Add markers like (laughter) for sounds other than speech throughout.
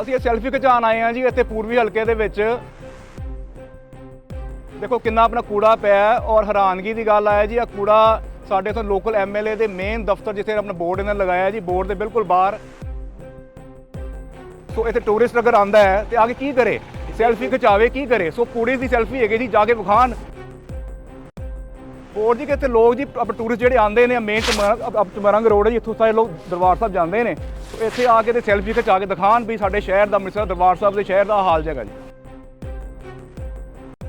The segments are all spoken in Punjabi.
ਅਸੀਂ ਇਹ ਸੈਲਫੀ ਖਿਚਾਉਣ ਆਏ ਆ ਜੀ ਇੱਥੇ ਪੂਰਬੀ ਹਲਕੇ ਦੇ ਵਿੱਚ। ਦੇਖੋ ਕਿੰਨਾ ਆਪਣਾ ਕੂੜਾ ਪਿਆ ਔਰ ਹੈਰਾਨਗੀ ਦੀ ਗੱਲ ਆਇਆ ਜੀ ਆ ਕੂੜਾ ਸਾਡੇ ਤੋਂ ਲੋਕਲ ਐਮਐਲਏ ਦੇ ਮੇਨ ਦਫ਼ਤਰ ਜਿੱਥੇ ਆਪਣਾ ਬੋਰਡ ਇਹਨਾਂ ਨੇ ਲਗਾਇਆ ਜੀ ਬੋਰਡ ਦੇ ਬਿਲਕੁਲ ਬਾਹਰ। ਸੋ ਇੱਥੇ ਟੂਰਿਸਟ ਅਗਰ ਆਂਦਾ ਹੈ ਤੇ ਆ ਕੇ ਕੀ ਕਰੇ? ਸੈਲਫੀ ਖਿਚਾਵੇ, ਕੀ ਕਰੇ? ਸੋ ਕੂੜੇ ਦੀ ਸੈਲਫੀ ਹੈਗੀ ਜੀ, ਜਾ ਕੇ ਵਿਖਾਣ ਹੋਰ ਜੀ ਕਿ ਇੱਥੇ ਲੋਕ ਜੀ ਟੂਰਿਸਟ ਜਿਹੜੇ ਆਉਂਦੇ ਨੇ ਮੇਨ ਚਮਰੰਗ ਰੋਡ ਹੈ ਜੀ, ਇੱਥੋਂ ਸਾਰੇ ਲੋਕ ਦਰਬਾਰ ਸਾਹਿਬ ਜਾਂਦੇ ਨੇ। ਇੱਥੇ ਆ ਕੇ ਤੇ ਸੈਲਫੀ ਖਿਚਾ ਕੇ ਦਿਖਾਣ ਵੀ ਸਾਡੇ ਸ਼ਹਿਰ ਦਾ, ਅੰਮ੍ਰਿਤਸਰ ਦਰਬਾਰ ਸਾਹਿਬ ਦੇ ਸ਼ਹਿਰ ਦਾ ਹਾਲ ਜਗਾ ਜੀ।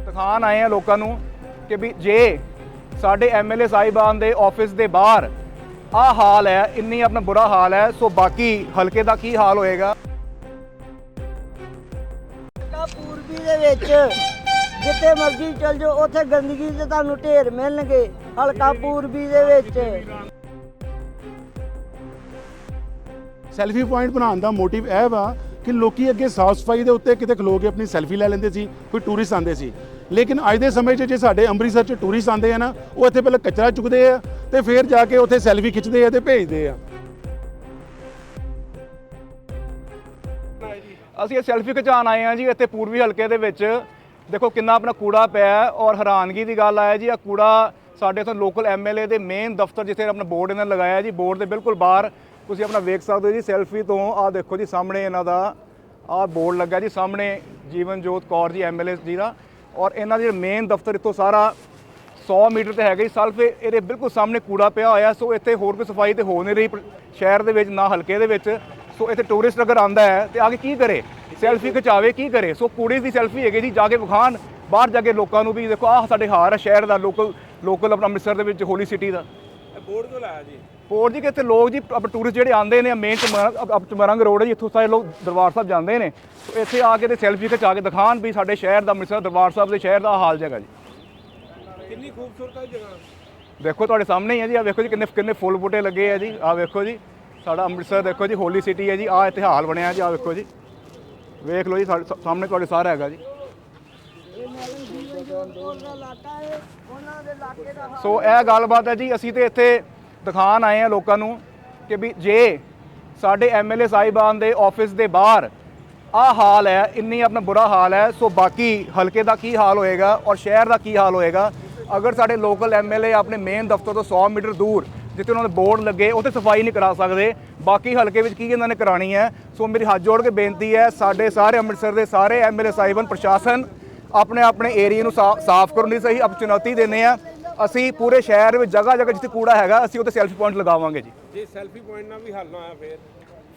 ਦਿਖਾਣ ਆਏ ਆ ਲੋਕਾਂ ਨੂੰ ਕਿ ਵੀ ਜੇ ਸਾਡੇ ਐਮਐਲਏ ਸਾਹਿਬਾਨ ਦੇ ਆਫਿਸ ਦੇ ਬਾਹਰ ਆ ਹਾਲ ਹੈ, ਇੰਨੀ ਆਪਣਾ ਬੁਰਾ ਹਾਲ ਹੈ, ਸੋ ਬਾਕੀ ਹਲਕੇ ਦਾ ਕੀ ਹਾਲ ਹੋਏਗਾ? ਪੂਰਬੀ ਦੇ ਵਿੱਚ ਜਿੱਥੇ ਮਰਜ਼ੀ ਚਲ ਜਾਓ ਉੱਥੇ ਗੰਦਗੀ ਦੇ ਤੁਹਾਨੂੰ ਢੇਰ ਮਿਲਣਗੇ ਹਲਕਾ ਪੂਰਬੀ ਦੇ ਵਿੱਚ। ਸੈਲਫੀ ਪੁਆਇੰਟ ਬਣਾਉਣ ਦਾ ਮੋਟਿਵ ਇਹ ਵਾ ਕਿ ਲੋਕੀ ਅੱਗੇ ਸਾਫ਼ ਸਫ਼ਾਈ ਦੇ ਉੱਤੇ ਕਿਤੇ ਖਲੋ ਕੇ ਆਪਣੀ ਸੈਲਫੀ ਲੈ ਲੈਂਦੇ ਸੀ ਕੋਈ ਟੂਰਿਸਟ ਆਉਂਦੇ ਸੀ। ਲੇਕਿਨ ਅੱਜ ਦੇ ਸਮੇਂ 'ਚ ਜੇ ਸਾਡੇ ਅੰਮ੍ਰਿਤਸਰ 'ਚ ਟੂਰਿਸਟ ਆਉਂਦੇ ਆ ਨਾ ਉਹ ਇੱਥੇ ਪਹਿਲਾਂ ਕਚਰਾ ਚੁੱਕਦੇ ਆ ਤੇ ਫਿਰ ਜਾ ਕੇ ਉੱਥੇ ਸੈਲਫੀ ਖਿੱਚਦੇ ਆ ਤੇ ਭੇਜਦੇ ਆ। ਅਸੀਂ ਇਹ ਸੈਲਫੀ ਖਿਚਾਉਣ ਆਏ ਆ ਜੀ ਇੱਥੇ ਪੂਰਬੀ ਹਲਕੇ ਦੇ ਵਿੱਚ। ਦੇਖੋ ਕਿੰਨਾ ਆਪਣਾ ਕੂੜਾ ਪਿਆ ਔਰ ਹੈਰਾਨਗੀ ਦੀ ਗੱਲ ਆਇਆ ਜੀ ਆ ਕੂੜਾ ਸਾਡੇ ਤੋਂ ਲੋਕਲ ਐਮਐਲਏ ਦੇ ਮੇਨ ਦਫ਼ਤਰ ਜਿੱਥੇ ਆਪਣਾ ਬੋਰਡ ਇਹਨਾਂ ਨੇ ਲਗਾਇਆ ਜੀ ਬੋਰਡ ਦੇ ਬਿਲਕੁਲ ਬਾਹਰ। ਤੁਸੀਂ ਆਪਣਾ ਵੇਖ ਸਕਦੇ ਹੋ ਜੀ ਸੈਲਫੀ ਤੋਂ ਆਹ ਦੇਖੋ ਜੀ, ਸਾਹਮਣੇ ਇਹਨਾਂ ਦਾ ਆਹ ਬੋਰਡ ਲੱਗਾ ਜੀ, ਸਾਹਮਣੇ ਜੀਵਨਜੋਤ ਕੌਰ ਜੀ ਐਮਐਲਏ ਜੀ ਦਾ। ਔਰ ਇਹਨਾਂ ਦੇ ਮੇਨ ਦਫ਼ਤਰ ਇੱਥੋਂ ਸਾਰਾ 100 ਮੀਟਰ ਤੇ ਹੈਗਾ ਜੀ ਸਲਫੇ ਇਹਦੇ ਬਿਲਕੁਲ ਸਾਹਮਣੇ ਕੂੜਾ ਪਿਆ ਹੋਇਆ, ਸੋ ਇੱਥੇ ਹੋਰ ਕੋਈ ਸਫ਼ਾਈ ਤੇ ਹੋ ਨਹੀਂ ਰਹੀ, ਸ਼ਹਿਰ ਦੇ ਵਿੱਚ ਨਾ ਹਲਕੇ ਦੇ ਵਿੱਚ। ਸੋ ਇੱਥੇ ਟੂਰਿਸਟ ਅਗਰ ਆਂਦਾ ਹੈ ਤੇ ਆ ਕੇ ਕੀ ਕਰੇ? ਸੈਲਫੀ ਖਿਚਾਵੇ ਕੀ ਕਰੇ? ਸੋ ਕੂੜੇ ਦੀ ਸੈਲਫੀ ਹੈਗੀ ਜੀ ਜਾ ਕੇ ਵਿਖਾਣ ਬਾਹਰ ਜਾ ਕੇ ਲੋਕਾਂ ਨੂੰ ਵੀ ਦੇਖੋ ਆਹ ਸਾਡੇ ਹਾਰ ਹੈ ਸ਼ਹਿਰ ਦਾ ਲੋਕਲ ਲੋਕਲ ਆਪਣਾ ਅੰਮ੍ਰਿਤਸਰ ਦੇ ਵਿੱਚ ਹੋਲੀ ਸਿਟੀ ਦਾ। ਬੋਰਡ ਤੋਂ ਲਾਇਆ ਜੀ? ਪੋਰ ਜੀ ਕਿ ਇੱਥੇ ਲੋਕ ਜੀ ਆਪ ਟੂਰਿਸਟ ਜਿਹੜੇ ਆਂਦੇ ਨੇ ਮੇਨ ਚਮਰੰਗ ਰੋਡ ਹੈ ਜੀ ਇੱਥੋਂ ਸਾਰੇ ਲੋਕ ਦਰਬਾਰ ਸਾਹਿਬ ਜਾਂਦੇ ਨੇ। ਸੋ ਇੱਥੇ ਆ ਕੇ ਤੇ ਸੈਲਫੀ ਖਿਚਾ ਕੇ ਦਿਖਾਣ ਵੀ ਸਾਡੇ ਸ਼ਹਿਰ ਦਾ ਅੰਮ੍ਰਿਤਸਰ ਦਰਬਾਰ ਸਾਹਿਬ ਦੇ ਸ਼ਹਿਰ ਦਾ ਹਾਲ ਜਗਾ ਜੀ। ਕਿੰਨੀ ਖੂਬਸੂਰਤ ਹੈ ਜਗ੍ਹਾ? ਦੇਖੋ ਤੁਹਾਡੇ ਸਾਹਮਣੇ ਹੀ ਹੈ ਜੀ ਆ ਵੇਖੋ ਜੀ ਕਿੰਨੇ ਕਿੰਨੇ ਫੁੱਲ ਬੂਟੇ ਲੱਗੇ ਆ ਜੀ ਆ ਵੇਖੋ ਜੀ ਸਾਡਾ ਅੰਮ੍ਰਿਤਸਰ ਦੇਖੋ ਜੀ ਹੋਲੀ ਸਿਟੀ ਹੈ ਜੀ ਆ ਇੱਥੇ ਹਾਲ ਬਣਿਆ ਜੀ ਆ ਵੇਖੋ ਜੀ। ਵੇਖ ਲਓ ਜੀ, ਸਾਡੇ ਸਾ- ਸਾਹਮਣੇ ਤੁਹਾਡੇ ਸਾਰਾ ਹੈਗਾ ਜੀ। ਸੋ ਇਹ ਗੱਲਬਾਤ ਹੈ ਜੀ, ਅਸੀਂ ਤੇ ਇੱਥੇ ਦਿਖਾਣ ਆਏ ਆ ਲੋਕਾਂ ਨੂੰ ਕਿ ਵੀ ਜੇ ਸਾਡੇ ਐਮਐਲਏ ਸਾਹਿਬਾਨ ਦੇ ਆਫਿਸ ਦੇ ਬਾਹਰ ਆ ਹਾਲ ਹੈ, ਇੰਨੀ ਆਪਣਾ ਬੁਰਾ ਹਾਲ ਹੈ, ਸੋ ਬਾਕੀ ਹਲਕੇ ਦਾ ਕੀ ਹਾਲ ਹੋਏਗਾ ਔਰ ਸ਼ਹਿਰ ਦਾ ਕੀ ਹਾਲ ਹੋਏਗਾ? ਅਗਰ ਸਾਡੇ ਲੋਕਲ ਐਮਐਲਏ ਆਪਣੇ ਮੇਨ ਦਫ਼ਤਰ ਤੋਂ 100 ਮੀਟਰ ਦੂਰ ਜਿੱਥੇ ਉਹਨਾਂ ਦੇ ਬੋਰਡ ਲੱਗੇ ਉੱਥੇ ਸਫ਼ਾਈ ਨਹੀਂ ਕਰਾ ਸਕਦੇ। ਬਾਕੀ ਹਲਕੇ ਵਿੱਚ ਕੀ ਇਹਨਾਂ ਨੇ ਕਰਾਣੀ ਹੈ ਸੋ ਮੇਰੀ ਹੱਥ ਜੋੜ ਕੇ ਬੇਨਤੀ ਹੈ ਸਾਡੇ ਸਾਰੇ ਅੰਮ੍ਰਿਤਸਰ ਦੇ ਸਾਰੇ ਐਮਐਲਏ ਸਾਹਿਬਾਨ ਪ੍ਰਸ਼ਾਸਨ ਆਪਣੇ ਆਪਣੇ ਏਰੀਆ ਨੂੰ ਸਾਫ਼ ਕਰਨ ਦੀ ਸਹੀ ਆਪ ਚੁਣੌਤੀ ਦਿੰਦੇ ਆ ਅਸੀਂ ਪੂਰੇ ਸ਼ਹਿਰ ਵਿੱਚ ਜਗ੍ਹਾ ਜਗ੍ਹਾ ਜਿੱਥੇ ਕੂੜਾ ਹੈਗਾ ਅਸੀਂ ਉੱਥੇ ਸੈਲਫੀ ਪੁਆਇੰਟ ਲਗਾਵਾਂਗੇ ਜੀ। ਜੇ ਸੈਲਫੀ ਪੁਆਇੰਟ ਨਾਲ ਵੀ ਹੱਲ ਨਾ ਹੋਇਆ ਫੇਰ?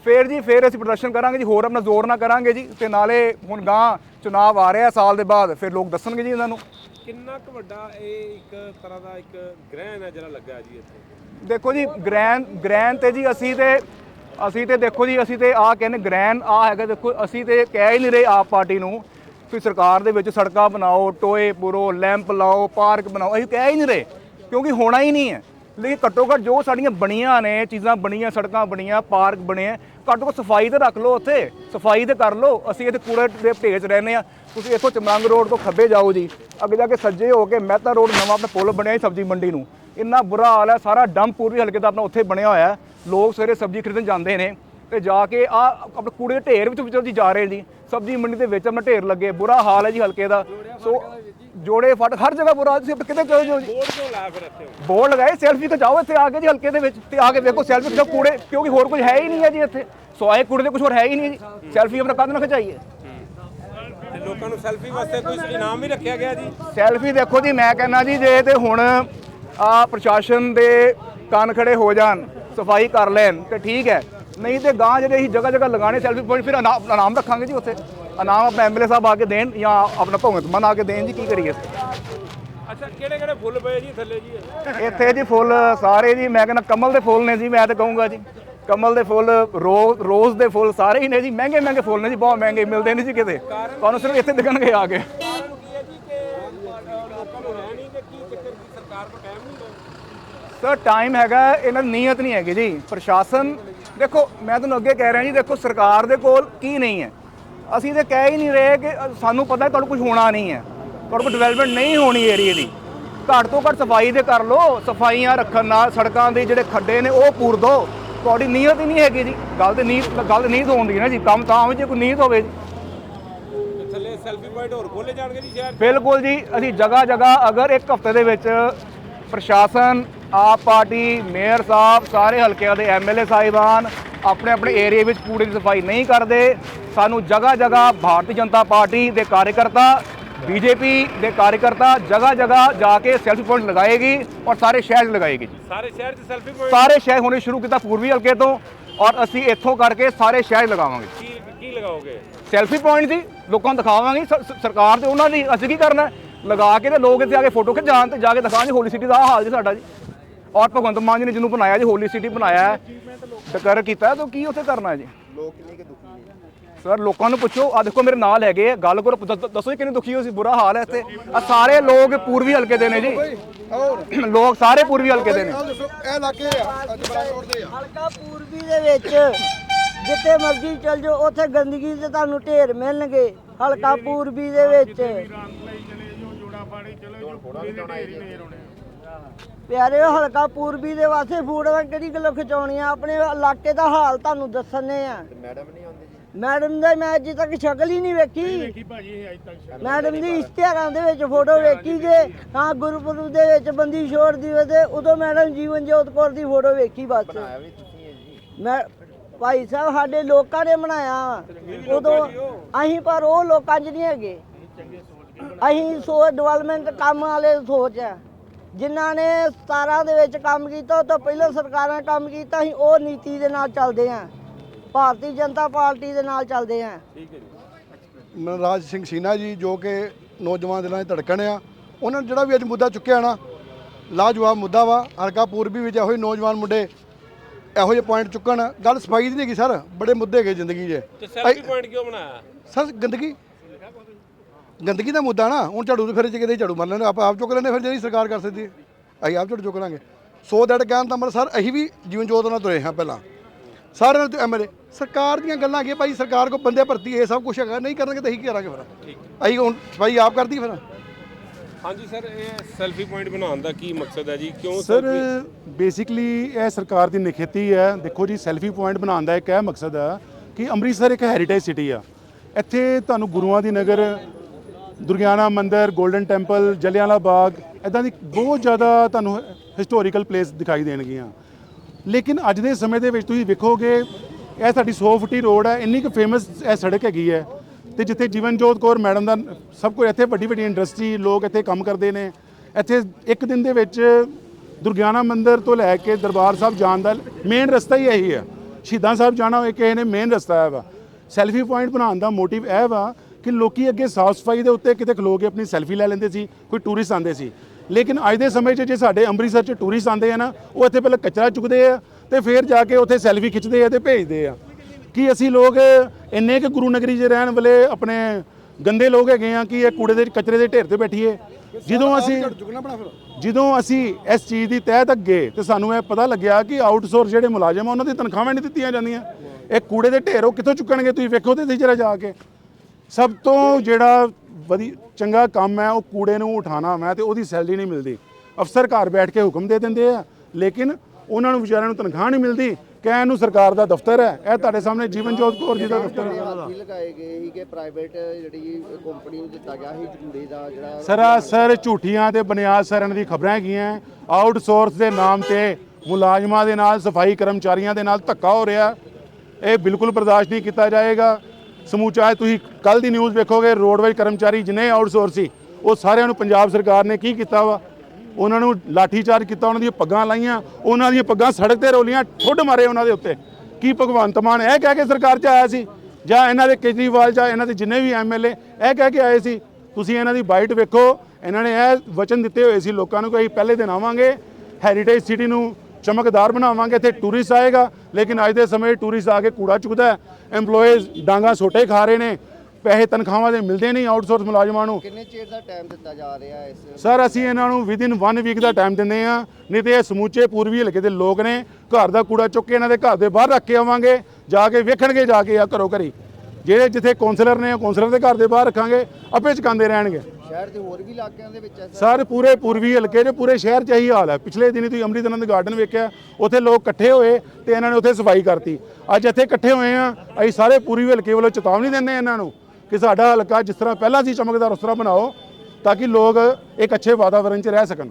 ਫੇਰ ਜੀ ਫੇਰ ਅਸੀਂ ਪ੍ਰਦਰਸ਼ਨ ਕਰਾਂਗੇ ਜੀ ਹੋਰ ਆਪਣਾ ਜ਼ੋਰ ਨਾ ਕਰਾਂਗੇ ਜੀ ਤੇ ਨਾਲੇ ਹੁਣ ਗਾਂ ਚੁਣਾਵ ਆ ਰਿਹਾ ਸਾਲ ਦੇ ਬਾਅਦ ਫਿਰ ਲੋਕ ਦੱਸਣਗੇ ਜੀ ਇਹਨਾਂ ਨੂੰ। ਕਿੰਨਾ ਕੁ ਵੱਡਾ ਇਹ ਇੱਕ ਤਰ੍ਹਾਂ ਦਾ ਇੱਕ ਗ੍ਰਹਿਣ ਹੈ ਜਿਹੜਾ ਲੱਗਾ ਜੀ ਇੱਥੇ? ਦੇਖੋ ਜੀ, ਗ੍ਰਹਿਣ ਗ੍ਰਹਿਣ ਤੇ ਜੀ ਅਸੀਂ ਤੇ ਅਸੀਂ ਤੇ ਦੇਖੋ ਜੀ, ਅਸੀਂ ਤੇ ਆ ਕਹਿੰਦੇ ਗ੍ਰਹਿਣ, ਆ ਹੈਗਾ ਦੇਖੋ, ਅਸੀਂ ਤੇ ਕਹਿ ਹੀ ਨਹੀਂ ਰਹੇ ਆਪ ਪਾਰਟੀ ਨੂੰ ਤੁਸੀਂ ਸਰਕਾਰ ਦੇ ਵਿੱਚ ਸੜਕਾਂ ਬਣਾਓ, ਟੋਏ ਪੁਰੋ, ਲੈਂਪ ਲਾਓ, ਪਾਰਕ ਬਣਾਓ, ਅਸੀਂ ਕਹਿ ਹੀ ਨਹੀਂ ਰਹੇ, ਕਿਉਂਕਿ ਹੋਣਾ ਹੀ ਨਹੀਂ ਹੈ। ਲੇਕਿਨ ਘੱਟੋ ਘੱਟ ਜੋ ਸਾਡੀਆਂ ਬਣੀਆਂ ਨੇ, ਚੀਜ਼ਾਂ ਬਣੀਆਂ, ਸੜਕਾਂ ਬਣੀਆਂ, ਪਾਰਕ ਬਣੇ ਆ, ਘੱਟੋ ਘੱਟ ਸਫ਼ਾਈ ਤੇ ਰੱਖ ਲਓ ਉੱਥੇ, ਸਫ਼ਾਈ ਤੇ ਕਰ ਲਓ। ਅਸੀਂ ਇੱਥੇ ਕੂੜੇ ਦੇ ਢੇਰ 'ਚ ਰਹਿੰਦੇ ਆ। ਤੁਸੀਂ ਇੱਥੋਂ ਚਮਰੰਗ ਰੋਡ ਤੋਂ ਖੱਬੇ ਜਾਓ ਜੀ। ਅੱਗੇ ਜਾ ਕੇ ਸੱਜੇ ਹੋ ਕੇ ਮਹਿਤਾ ਰੋਡ ਨਵਾਂ ਆਪਣਾ ਪੁਲ ਬਣਿਆ ਜੀ ਸਬਜ਼ੀ ਮੰਡੀ ਨੂੰ। ਇੰਨਾ ਬੁਰਾ ਹਾਲ ਹੈ, ਸਾਰਾ ਡੰਪ ਪੂਰਬੀ ਹਲਕੇ ਦਾ ਆਪਣਾ ਉੱਥੇ ਬਣਿਆ ਹੋਇਆ ਲੋਕ ਸਵੇਰੇ ਸਬਜ਼ੀ ਖਰੀਦਣ ਜਾਂਦੇ ਨੇ ਤੇ ਜਾ ਕੇ ਆ ਆਪਣੇ ਕੂੜੇ ਦੇ ਢੇਰ ਵਿੱਚ ਵਿੱਚੋਂ ਦੀ ਜਾ ਰਹੇ ਜੀ। ਸਬਜ਼ੀ ਮੰਡੀ ਦੇ ਵਿੱਚ ਆਪਣਾ ਢੇਰ ਲੱਗੇ, ਬੁਰਾ ਹਾਲ ਹੈ ਜੀ ਹਲਕੇ ਦਾ। ਸੋ ਜੋੜੇ ਫਟ ਹਰ ਜਗ੍ਹਾ ਬੁਰਾ ਤੁਸੀਂ ਕਿਤੇ ਚਲੇ ਜਾਓ ਜੀ। ਬੋਰਡ ਤੋਂ ਲਾਇਆ ਫਿਰ ਇੱਥੇ ਬੋਰਡ ਲਗਾਏ ਸੈਲਫੀ ਖਿਚਾਓ ਇੱਥੇ ਆ ਕੇ ਜੀ ਹਲਕੇ ਦੇ ਵਿੱਚ ਤੇ ਆ ਕੇ ਵੇਖੋ ਸੈਲਫੀ ਖਿਚਾਓ ਕੂੜੇ ਕਿਉਂਕਿ ਹੋਰ ਕੁਝ ਹੈ ਹੀ ਨਹੀਂ ਹੈ ਜੀ ਇੱਥੇ। ਸਵਾਏ ਕੂੜੇ ਦੇ ਕੁਝ ਹੋਰ ਹੈ ਹੀ ਨਹੀਂ ਜੀ। ਸੈਲਫੀ ਆਪਣਾ ਕਦ ਨਾ ਖਿਚਾਈਏ। ਤੇ ਲੋਕਾਂ ਨੂੰ ਸੈਲਫੀ ਵਾਸਤੇ ਕੋਈ ਇਨਾਮ ਵੀ ਰੱਖਿਆ ਗਿਆ ਜੀ? ਸੈਲਫੀ ਦੇਖੋ ਜੀ ਮੈਂ ਕਹਿੰਦਾ ਜੀ ਜੇ ਤੇ ਹੁਣ ਆ ਪ੍ਰਸ਼ਾਸਨ ਦੇ ਕੰਨ ਖੜੇ ਹੋ ਜਾਣ ਸਫ਼ਾਈ ਕਰ ਲੈਣ ਤੇ ਠੀਕ ਹੈ। ਨਹੀਂ ਤੇ ਗਾਂ ਜਿਹੜੇ ਅਸੀਂ ਜਗ੍ਹਾ ਜਗ੍ਹਾ ਲਗਾਣੇ ਸੈਲਫੀ ਪੁਆਇੰਟ ਫਿਰ ਇਨਾਮ ਰੱਖਾਂਗੇ ਜੀ ਉੱਥੇ। ਇਨਾਮ ਆਪਣਾ ਐਮਐਲਏ ਸਾਹਿਬ ਆ ਕੇ ਦੇਣ ਜਾਂ ਆਪਣਾ ਭਗਵੰਤ ਮਾਨ ਆ ਕੇ ਦੇਣ ਜੀ ਕੀ ਕਰੀਏ? ਅੱਛਾ ਕਿਹੜੇ ਕਿਹੜੇ ਫੁੱਲ ਪਏ ਜੀ ਥੱਲੇ ਜੀ? ਇੱਥੇ ਜੀ ਫੁੱਲ ਸਾਰੇ ਜੀ ਮੈਂ ਕਹਿੰਦਾ ਕਮਲ ਦੇ ਫੁੱਲ ਨੇ ਜੀ ਮੈਂ ਤਾਂ ਕਹੂੰਗਾ ਜੀ। ਕਮਲ ਦੇ ਫੁੱਲ ਰੋਜ਼ ਰੋਜ਼ ਦੇ ਫੁੱਲ ਸਾਰੇ ਹੀ ਨੇ ਜੀ ਮਹਿੰਗੇ ਮਹਿੰਗੇ ਫੁੱਲ ਨੇ ਜੀ ਬਹੁਤ ਮਹਿੰਗੇ ਮਿਲਦੇ ਨਹੀਂ ਜੀ ਕਿਤੇ। ਤੁਹਾਨੂੰ ਸਿਰਫ ਇੱਥੇ ਦਿਖਣਗੇ ਆ ਕੇ। ਸਰ ਟਾਈਮ ਹੈਗਾ ਇਹਨਾਂ ਦੀ ਨੀਅਤ ਨਹੀਂ ਹੈਗੀ ਜੀ। ਪ੍ਰਸ਼ਾਸਨ ਦੇਖੋ ਮੈਂ ਤੁਹਾਨੂੰ ਅੱਗੇ ਕਹਿ ਰਿਹਾ ਜੀ ਦੇਖੋ ਸਰਕਾਰ ਦੇ ਕੋਲ ਕੀ ਨਹੀਂ ਹੈ। ਅਸੀਂ ਤੇ ਕਹਿ ਹੀ ਨਹੀਂ ਰਹੇ ਕਿ ਸਾਨੂੰ ਪਤਾ ਤੁਹਾਡੇ ਕੁਝ ਹੋਣਾ ਨਹੀਂ ਹੈ। ਤੁਹਾਡੇ ਕੋਲ ਡਿਵੈਲਪਮੈਂਟ ਨਹੀਂ ਹੋਣੀ ਏਰੀਏ ਦੀ। ਘੱਟ ਤੋਂ ਘੱਟ ਸਫ਼ਾਈ ਦੇ ਕਰ ਲਓ ਸਫਾਈਆਂ ਰੱਖਣ ਨਾਲ ਸੜਕਾਂ ਦੇ ਜਿਹੜੇ ਖੱਡੇ ਨੇ ਉਹ ਪੂਰ ਦਿਓ ਤੁਹਾਡੀ ਨੀਅਤ ਹੀ ਨਹੀਂ ਹੈਗੀ ਜੀ। ਗੱਲ ਤੇ ਨੀਤ ਗੱਲ ਨੀਤ ਹੁੰਦੀ ਨਾ ਜੀ ਕੰਮ ਤਾਂ ਹੋਵੇ ਜੇ ਕੋਈ ਨੀਤ ਹੋਵੇ। ਥੱਲੇ ਸੈਲਫੀ ਪੁਆਇੰਟ ਹੋਰ ਖੋਲੇ ਜਾਣਗੇ ਜੀ ਸ਼ਹਿਰ? ਬਿਲਕੁਲ ਜੀ ਅਸੀਂ ਜਗ੍ਹਾ ਜਗ੍ਹਾ ਅਗਰ ਇੱਕ ਹਫ਼ਤੇ ਦੇ ਵਿੱਚ ਪ੍ਰਸ਼ਾਸਨ ਆਪ ਪਾਰਟੀ ਮੇਅਰ ਸਾਹਿਬ ਸਾਰੇ ਹਲਕਿਆਂ ਦੇ ਐਮਐਲਏ ਸਾਹਿਬਾਨ ਆਪਣੇ ਆਪਣੇ ਏਰੀਆ ਵਿੱਚ ਕੂੜੇ ਦੀ ਸਫ਼ਾਈ ਨਹੀਂ ਕਰਦੇ। ਸਾਨੂੰ ਜਗ੍ਹਾ ਜਗ੍ਹਾ ਭਾਰਤੀ ਜਨਤਾ ਪਾਰਟੀ ਦੇ ਕਾਰਜਕਰਤਾ ਬੀਜੇਪੀ ਦੇ ਕਾਰਜਕਰਤਾ ਜਗ੍ਹਾ ਜਗ੍ਹਾ ਜਾ ਕੇ ਸੈਲਫੀ ਪੁਆਇੰਟ ਲਗਾਏਗੀ ਔਰ ਸਾਰੇ ਸ਼ਹਿਰ 'ਚ ਲਗਾਏਗੀ ਜੀ। ਸਾਰੇ ਸ਼ਹਿਰ 'ਚ ਸੈਲਫੀ ਪੁਆਇੰਟ ਸਾਰੇ ਸ਼ਹਿਰ ਹੋਣੇ ਸ਼ੁਰੂ ਕੀਤਾ ਪੂਰਬੀ ਹਲਕੇ ਤੋਂ ਔਰ ਅਸੀਂ ਇੱਥੋਂ ਕਰਕੇ ਸਾਰੇ ਸ਼ਹਿਰ ਲਗਾਵਾਂਗੇ। ਕੀ ਕੀ ਲਗਾਓਗੇ? ਸੈਲਫੀ ਪੁਆਇੰਟ ਦੀ ਲੋਕਾਂ ਨੂੰ ਦਿਖਾਵਾਂਗੇ। ਸਰਕਾਰ ਤੇ ਉਹਨਾਂ ਦੀ ਅਸੀਂ ਕੀ ਕਰਨਾ? ਲਗਾ ਕੇ ਤੇ ਲੋਕ ਇੱਥੇ ਆ ਕੇ ਫੋਟੋ ਖਿਚਾਣ ਤੇ ਜਾ ਕੇ ਦਿਖਾਉਣ ਜੀ ਹੋਲੀ ਸਿਟੀ ਦਾ ਹਾਲ ਜੀ ਸਾਡਾ ਜੀ। ਔਰ ਭਗਵੰਤ ਮਾਨ ਜੀ ਨੇ ਜਿਹਨੂੰ ਬਣਾਇਆ ਜੀ ਹੋਲੀ ਸਿਟੀ ਬਣਾਇਆ ਹੈ ਡਕਰ ਕੀਤਾ ਹੈ, ਤਾਂ ਕੀ ਉੱਥੇ ਕਰਨਾ ਜੀ? ਲੋਕ ਕਿੰਨੇ ਕਿ ਦੁਖੀ ਨੇ? ਸਰ ਲੋਕਾਂ ਨੂੰ ਪੁੱਛੋ ਆ ਦੇਖੋ ਮੇਰੇ ਨਾਲ ਹੈਗੇ ਆ ਗੱਲ ਕਰੋ ਦ- ਦੱਸੋ ਜੀ ਕਿੰਨੇ ਦੁਖੀ ਹੋ ਸੀ ਬੁਰਾ ਹਾਲ ਹੈ ਇੱਥੇ। ਆ ਸਾਰੇ ਲੋਕ ਪੂਰਬੀ ਹਲਕੇ ਦੇ ਨੇ ਜੀ। (clears throat) ਲੋਕ ਸਾਰੇ ਪੂਰਬੀ ਹਲਕੇ ਦੇ ਨੇ। ਇਹ ਇਲਾਕੇ ਆ ਅੱਜ ਬੜਾ ਰੋਡ ਦੇ ਆ। ਹਲਕਾ ਪੂਰਬੀ ਦੇ ਵਿੱਚ ਜਿੱਥੇ ਮਰਜ਼ੀ ਚਲ ਜਾਓ ਉੱਥੇ ਗੰਦਗੀ ਦੇ ਤੁਹਾਨੂੰ ਢੇਰ ਮਿਲਣਗੇ ਹਲਕਾ ਪੂਰਬੀ ਦੇ ਵਿੱਚ। ਪਿਆਰਿਓ ਹਲਕਾ ਪੂਰਬੀ ਦੇ ਵਾਸਤੇ ਫੂੜਾਂ ਕਿਹੜੀ ਗੱਲੋਂ ਖਿਚਾਉਣੀਆਂ ਆਪਣੇ ਇਲਾਕੇ ਦਾ ਹਾਲ ਤੁਹਾਨੂੰ ਦੱਸਣੇ ਆ। ਮੈਡਮ ਨਹੀਂ ਆਉਂਦੇ ਜੀ? ਮੈਡਮ ਦਾ ਮੈਂ ਅਜੇ ਤੱਕ ਸ਼ਕਲ ਹੀ ਨਹੀਂ ਵੇਖੀ। ਮੈਡਮ ਦੀ ਇਸ਼ਤਿਹਾਰਾਂ ਦੇ ਵਿੱਚ ਫੋਟੋ ਵੇਖੀ ਜੇ ਹਾਂ ਗੁਰਪੁਰਬ ਦੇ ਵਿੱਚ ਬੰਦੀ ਛੋੜ ਦਿਵਸ ਤੇ ਉਦੋਂ ਮੈਡਮ ਜੀਵਨ ਜੋਤ ਕੌਰ ਦੀ ਫੋਟੋ ਵੇਖੀ ਬਸ। ਮੈਂ ਭਾਈ ਸਾਹਿਬ ਸਾਡੇ ਲੋਕਾਂ ਨੇ ਬਣਾਇਆ। ਵਾ। ਉਦੋਂ ਅਸੀਂ ਪਰ ਉਹ ਲੋਕਾਂ 'ਚ ਨਹੀਂ ਹੈਗੇ। ਅਸੀਂ ਸੋਚ ਡਿਵੈਲਪਮੈਂਟ ਕੰਮ ਵਾਲੇ ਸੋਚ ਆ। ਜਿਨ੍ਹਾਂ ਨੇ 17 ਦੇ ਵਿੱਚ ਕੰਮ ਕੀਤਾ ਉਹ ਤੋਂ ਪਹਿਲਾਂ ਸਰਕਾਰਾਂ ਨੇ ਕੰਮ ਕੀਤਾ ਅਸੀਂ ਉਹ ਨੀਤੀ ਦੇ ਨਾਲ ਚੱਲਦੇ ਆ। ਭਾਰਤੀ ਜਨਤਾ ਪਾਰਟੀ ਦੇ ਨਾਲ ਚੱਲਦੇ ਆ। ਮਨਰਾਜ ਸਿੰਘ ਸੀਨਾ ਜੀ ਜੋ ਕਿ ਨੌਜਵਾਨ ਦਿਲਾਂ ਦੀ ਧੜਕਣ ਆ ਉਹਨਾਂ ਨੇ ਜਿਹੜਾ ਵੀ ਅੱਜ ਮੁੱਦਾ ਚੁੱਕਿਆ ਨਾ ਲਾਜਵਾਬ ਮੁੱਦਾ ਵਾ ਹਲਕਾ ਪੂਰਬੀ ਵਿੱਚ ਇਹੋ ਜਿਹੇ ਨੌਜਵਾਨ ਮੁੰਡੇ ਇਹੋ ਜਿਹੇ ਪੁਆਇੰਟ ਚੁੱਕਣ ਗੱਲ ਸਫ਼ਾਈ ਦੀ ਨਹੀਂ ਹੈਗੀ ਸਰ ਬੜੇ ਮੁੱਦੇ ਹੈਗੇ ਜ਼ਿੰਦਗੀ 'ਚ। ਤੇ ਸੈਲਫੀ ਪੁਆਇੰਟ ਕਿਉਂ ਬਣਾਇਆ? ਸਰ ਗੰਦਗੀ। ਗੰਦਗੀ ਦਾ ਮੁੱਦਾ ਨਾ ਹੁਣ ਝਾੜੂ ਦੇ ਫਿਰ ਜੇ ਕਿਤੇ ਝਾੜੂ ਮਾਰ ਲੈਣੇ ਆਪਾਂ ਆਪ ਚੁੱਕ ਲੈਣੇ ਫਿਰ ਜਿਹੜੀ ਸਰਕਾਰ ਕਰ ਸਕਦੀ ਹੈ। ਅਸੀਂ ਆਪ ਝਾੜੂ ਚੁੱਕ ਲਾਂਗੇ। ਸੋ ਦੈਟ ਕਹਿਣ ਦਾ ਮਤਲਬ ਸਰ ਅਸੀਂ ਵੀ ਜੀਵਨ ਜੋਤ ਨਾਲ ਤੁਰੇ ਹਾਂ ਪਹਿਲਾਂ। ਸਾਰਿਆਂ ਨੂੰ ਐਮਐਲਏ ਸਰਕਾਰ ਦੀਆਂ ਗੱਲਾਂ ਹੈਗੀਆਂ ਭਾਈ? ਸਰਕਾਰ ਕੋ ਬੰਦੇ ਭਰਤੀ ਇਹ ਸਭ ਕੁਝ ਹੈਗਾ। ਨਹੀਂ ਕਰਨਗੇ ਤਾਂ ਅਸੀਂ ਕੀ ਕਰਾਂਗੇ ਫਿਰ? ਅਸੀਂ ਹੁਣ ਭਾਈ ਆਪ ਕਰਦੀ ਫਿਰ? ਹਾਂਜੀ ਸਰ ਇਹ ਸੈਲਫੀ ਪੁਆਇੰਟ ਬਣਾਉਣ ਦਾ ਕੀ ਮਕਸਦ ਹੈ ਜੀ? ਕਿਉਂ ਸਰ ਬੇਸਿਕਲੀ ਇਹ ਸਰਕਾਰ ਦੀ ਨਿਖੇਤੀ ਹੈ। ਦੇਖੋ ਜੀ ਸੈਲਫੀ ਪੁਆਇੰਟ ਬਣਾਉਣ ਦਾ ਇੱਕ ਇਹ ਮਕਸਦ ਹੈ ਕਿ ਅੰਮ੍ਰਿਤਸਰ ਇੱਕ ਹੈਰੀਟੇਜ ਸਿਟੀ ਆ। ਇੱਥੇ ਤੁਹਾਨੂੰ ਗੁਰੂਆਂ ਦੀ ਨਗਰ ਦੁਰਗਿਆਨਾ ਮੰਦਿਰ 골ਡਨ ਟੈਂਪਲ ਜਲਿਆਂਵਾਲਾ ਬਾਗ ਇਦਾਂ ਦੀ ਬਹੁਤ ਜ਼ਿਆਦਾ ਤੁਹਾਨੂੰ ਹਿਸਟੋਰੀਕਲ ਪਲੇਸ ਦਿਖਾਈ ਦੇਣਗੀਆਂ। ਲੇਕਿਨ ਅੱਜ ਦੇ ਸਮੇਂ ਦੇ ਵਿੱਚ ਤੁਸੀਂ ਵੇਖੋਗੇ, ਇਹ ਸਾਡੀ 100 ਫੁੱਟੀ ਰੋਡ ਹੈ, ਇੰਨੀ ਕੁ ਫੇਮਸ ਇਹ ਸੜਕ ਹੈਗੀ ਹੈ। ਤੇ ਜਿੱਥੇ ਜੀਵਨਜੋਤ ਕੌਰ ਮੈਡਮ ਦਾ ਸਭ ਕੁਝ ਇੱਥੇ ਵੱਡੀ ਵੱਡੀ ਇੰਡਸਟਰੀ ਲੋਕ ਇੱਥੇ ਕੰਮ ਕਰਦੇ ਨੇ। ਇੱਥੇ ਇੱਕ ਦਿਨ ਦੇ ਵਿੱਚ ਦੁਰਗਿਆਨਾ ਮੰਦਿਰ ਤੋਂ ਲੈ ਕੇ ਦਰਬਾਰ ਸਾਹਿਬ ਜਾਣ ਦਾ ਮੇਨ ਰਸਤਾ ਹੀ ਇਹੀ ਹੈ। ਸ਼ਹੀਦਾਂ ਸਾਹਿਬ ਜਾਣਾ ਹੋਏ, ਕਿਸੇ ਨੇ ਮੇਨ ਰਸਤਾ ਹੈ ਵਾ। ਸੈਲਫੀ ਪੁਆਇੰਟ ਬਣਾਉਣ ਦਾ ਮੋਟਿਵ ਇਹ ਵਾ ਕਿ ਲੋਕੀ ਅੱਗੇ ਸਾਫ਼ ਸਫ਼ਾਈ ਦੇ ਉੱਤੇ ਕਿਤੇ ਖਲੋ ਕੇ ਆਪਣੀ ਸੈਲਫੀ ਲੈ ਲੈਂਦੇ ਸੀ ਕੋਈ ਟੂਰਿਸਟ ਆਉਂਦੇ ਸੀ। ਲੇਕਿਨ ਅੱਜ ਦੇ ਸਮੇਂ 'ਚ ਜੇ ਸਾਡੇ ਅੰਮ੍ਰਿਤਸਰ 'ਚ ਟੂਰਿਸਟ ਆਉਂਦੇ ਆ ਨਾ ਉਹ ਇੱਥੇ ਪਹਿਲਾਂ ਕਚਰਾ ਚੁੱਕਦੇ ਆ ਤੇ ਫਿਰ ਜਾ ਕੇ ਉੱਥੇ ਸੈਲਫੀ ਖਿੱਚਦੇ ਆ ਤੇ ਭੇਜਦੇ ਆ। ਕਿ ਅਸੀਂ ਲੋਕ ਇੰਨੇ ਕਿ ਗੁਰੂ ਨਗਰੀ 'ਚ ਰਹਿਣ ਵਾਲੇ ਆਪਣੇ ਗੰਦੇ ਲੋਕ ਹੈਗੇ ਆ ਕਿ ਇਹ ਕੂੜੇ ਦੇ ਕਚਰੇ ਦੇ ਢੇਰ ਤੇ ਬੈਠੀਏ? ਜਦੋਂ ਅਸੀਂ ਜਦੋਂ ਅਸੀਂ ਇਸ ਚੀਜ਼ ਦੀ ਤਹਿ ਤੱਕ ਗਏ ਤੇ ਸਾਨੂੰ ਇਹ ਪਤਾ ਲੱਗਿਆ ਕਿ ਆਊਟਸੋਰਸ ਜਿਹੜੇ ਮੁਲਾਜ਼ਮ ਆ ਉਹਨਾਂ ਦੀ ਤਨਖਾਹਾਂ ਨਹੀਂ ਦਿੱਤੀਆਂ ਜਾਂਦੀਆਂ। ਇਹ ਕੂੜੇ ਦੇ ਢੇਰ ਉਹ ਕਿੱਥੋਂ ਚੁੱਕਣਗੇ? ਤੁਸੀਂ ਵੇਖੋ ਤੇ ਜਰਾ ਜਾ ਕੇ। ਸਭ ਤੋਂ ਜਿਹੜਾ ਵਧੀ ਚੰਗਾ ਕੰਮ ਹੈ ਉਹ ਕੂੜੇ ਨੂੰ ਉਠਾਣਾ ਮੈਂ ਤੇ ਉਹਦੀ ਸੈਲਰੀ ਨਹੀਂ ਮਿਲਦੀ। ਅਫਸਰ ਘਰ ਬੈਠ ਕੇ ਹੁਕਮ ਦੇ ਦਿੰਦੇ ਆ ਲੇਕਿਨ ਉਹਨਾਂ ਨੂੰ ਵਿਚਾਰਿਆਂ ਨੂੰ ਤਨਖਾਹ ਨਹੀਂ ਮਿਲਦੀ ਕਹਿਣ ਨੂੰ ਸਰਕਾਰ ਦਾ ਦਫ਼ਤਰ ਹੈ। ਇਹ ਤੁਹਾਡੇ ਸਾਹਮਣੇ ਜੀਵਨਜੋਤ ਕੌਰ ਜੀ ਦਾ ਦਫ਼ਤਰ ਹੈ। ਹਾਥੀ ਲਗਾਏ ਗਏ ਸੀ ਕਿ ਪ੍ਰਾਈਵੇਟ ਜਿਹੜੀ ਕੰਪਨੀ ਨੂੰ ਦਿੱਤਾ ਗਿਆ ਸੀ ਝੂੜੇ ਦਾ ਜਿਹੜਾ ਸਰਾਸਰ ਝੂਠੀਆਂ ਤੇ ਬੁਨਿਆਦ ਸਰਨ ਦੀ ਖਬਰਾਂ ਹੈਗੀਆਂ। ਆਊਟਸੋਰਸ ਦੇ ਨਾਮ ਤੇ ਮੁਲਾਜ਼ਮਾਂ ਦੇ ਨਾਲ ਸਫ਼ਾਈ ਕਰਮਚਾਰੀਆਂ ਦੇ ਨਾਲ ਧੱਕਾ ਹੋ ਰਿਹਾ। ਇਹ ਬਿਲਕੁਲ ਬਰਦਾਸ਼ਤ ਨਹੀਂ ਕੀਤਾ ਜਾਏਗਾ। ਸਮੂਚਾ ਹੈ ਤੁਸੀਂ ਕੱਲ ਦੀ ਨਿਊਜ਼ ਵੇਖੋਗੇ ਰੋਡਵੇਜ ਕਰਮਚਾਰੀ ਜਿਨੇ ਆਊਟਸੋਰਸ ਸੀ, ਉਹ ਸਾਰਿਆਂ ਨੂੰ ਪੰਜਾਬ ਸਰਕਾਰ ਨੇ ਕੀ ਕੀਤਾ ਵਾ? ਉਹਨਾਂ ਨੂੰ ਲਾਠੀਚਾਰਜ ਕੀਤਾ, ਉਹਨਾਂ ਦੀਆਂ ਪੱਗਾਂ ਲਾਈਆਂ, ਉਹਨਾਂ ਦੀਆਂ ਪੱਗਾਂ ਸੜਕ ਤੇ ਰੋਲੀਆਂ, ਠੁੱਡ ਮਾਰੇ ਉਹਨਾਂ ਦੇ ਉੱਤੇ। ਕੀ ਭਗਵੰਤ ਮਾਨ ਇਹ ਕਹਿ ਕੇ ਸਰਕਾਰ 'ਚ ਆਇਆ ਸੀ? ਜਾਂ ਇਹਨਾਂ ਦੇ ਕੇਜਰੀਵਾਲ ਜਾਂ ਇਹਨਾਂ ਦੇ ਜਿੰਨੇ ਵੀ ਐਮਐਲਏ ਇਹ ਕਹਿ ਕੇ ਆਏ ਸੀ, ਤੁਸੀਂ ਇਹਨਾਂ ਦੀ ਬਾਈਟ ਵੇਖੋ। ਇਹਨਾਂ ਨੇ ਇਹ ਵਚਨ ਦਿੱਤੇ ਹੋਏ ਸੀ ਲੋਕਾਂ ਨੂੰ ਕਿ ਅਸੀਂ ਪਹਿਲੇ ਦਿਨ ਆਵਾਂਗੇ ਹੈਰੀਟੇਜ ਸਿਟੀ ਨੂੰ ਚਮਕਦਾਰ ਬਣਾਵਾਂਗੇ ਇੱਥੇ ਟੂਰਿਸਟ ਆਏਗਾ ਲੇਕਿਨ ਅੱਜ ਦੇ ਸਮੇਂ ਟੂਰਿਸਟ ਆ ਕੇ ਕੂੜਾ ਚੁੱਕਦਾ EMPLOYEES ਡਾਂਗਾ ਸੋਟੇ ਖਾ ਰਹੇ ਨੇ ਪੈਸੇ ਤਨਖਾਹਾਂ ਦੇ ਮਿਲਦੇ ਨਹੀਂ ਆਊਟਸੋਰਸ ਮੁਲਾਜ਼ਮਾਂ ਨੂੰ। ਕਿੰਨੇ ਚਿਰ ਦਾ ਟਾਈਮ ਦਿੱਤਾ ਜਾ ਰਿਹਾ ਇਸ ਸਰ ਅਸੀਂ ਇਹਨਾਂ ਨੂੰ ਵਿਦਿਨ 1 ਵੀਕ ਦਾ ਟਾਈਮ ਦਿੰਦੇ ਆ ਨਹੀਂ ਤੇ ਇਹ ਸਮੂਚੇ ਪੂਰਬੀ ਹਲਕੇ ਦੇ ਲੋਕ ਨੇ ਘਰ ਦਾ ਕੂੜਾ ਚੁੱਕ ਕੇ ਇਹਨਾਂ ਦੇ ਘਰ ਦੇ ਬਾਹਰ ਰੱਖ ਕੇ ਆਵਾਂਗੇ ਜਾ ਕੇ ਵੇਖਣਗੇ ਜਾ ਕੇ ਆ ਘਰੋ ਘਰੀ। ਜਿਹੜੇ ਜਿੱਥੇ ਕੌਂਸਲਰ ਨੇ ਉਹ ਕੌਂਸਲਰ ਦੇ ਘਰ ਦੇ ਬਾਹਰ ਰੱਖਾਂਗੇ ਆਪੇ ਚਕਾਉਂਦੇ ਰਹਿਣਗੇ। ਸ਼ਹਿਰ ਦੇ ਹੋਰ ਵੀ ਇਲਾਕਿਆਂ ਦੇ ਵਿੱਚ ਸਰ ਪੂਰੇ ਪੂਰਬੀ ਹਲਕੇ 'ਚ ਪੂਰੇ ਸ਼ਹਿਰ 'ਚ ਇਹੀ ਹਾਲ ਹੈ। ਪਿਛਲੇ ਦਿਨੀ ਤੁਸੀਂ ਅੰਮ੍ਰਿਤ ਆਨੰਦ ਗਾਰਡਨ ਵੇਖਿਆ ਉੱਥੇ ਲੋਕ ਇਕੱਠੇ ਹੋਏ ਤੇ ਇਹਨਾਂ ਨੇ ਉੱਥੇ ਸਫ਼ਾਈ ਕਰਤੀ। ਅੱਜ ਇੱਥੇ ਇਕੱਠੇ ਹੋਏ ਆ ਅਸੀਂ ਸਾਰੇ ਪੂਰਬੀ ਹਲਕੇ ਵੱਲੋਂ ਚੇਤਾਵਨੀ ਦਿੰਦੇ ਇਹਨਾਂ ਨੂੰ ਕਿ ਸਾਡਾ ਹਲਕਾ ਜਿਸ ਤਰ੍ਹਾਂ ਪਹਿਲਾਂ ਸੀ ਚਮਕਦਾਰ ਉਸ ਤਰ੍ਹਾਂ ਬਣਾਓ ਤਾਂ ਕਿ ਲੋਕ ਇੱਕ ਅੱਛੇ ਵਾਤਾਵਰਣ 'ਚ ਰਹਿ ਸਕਣ।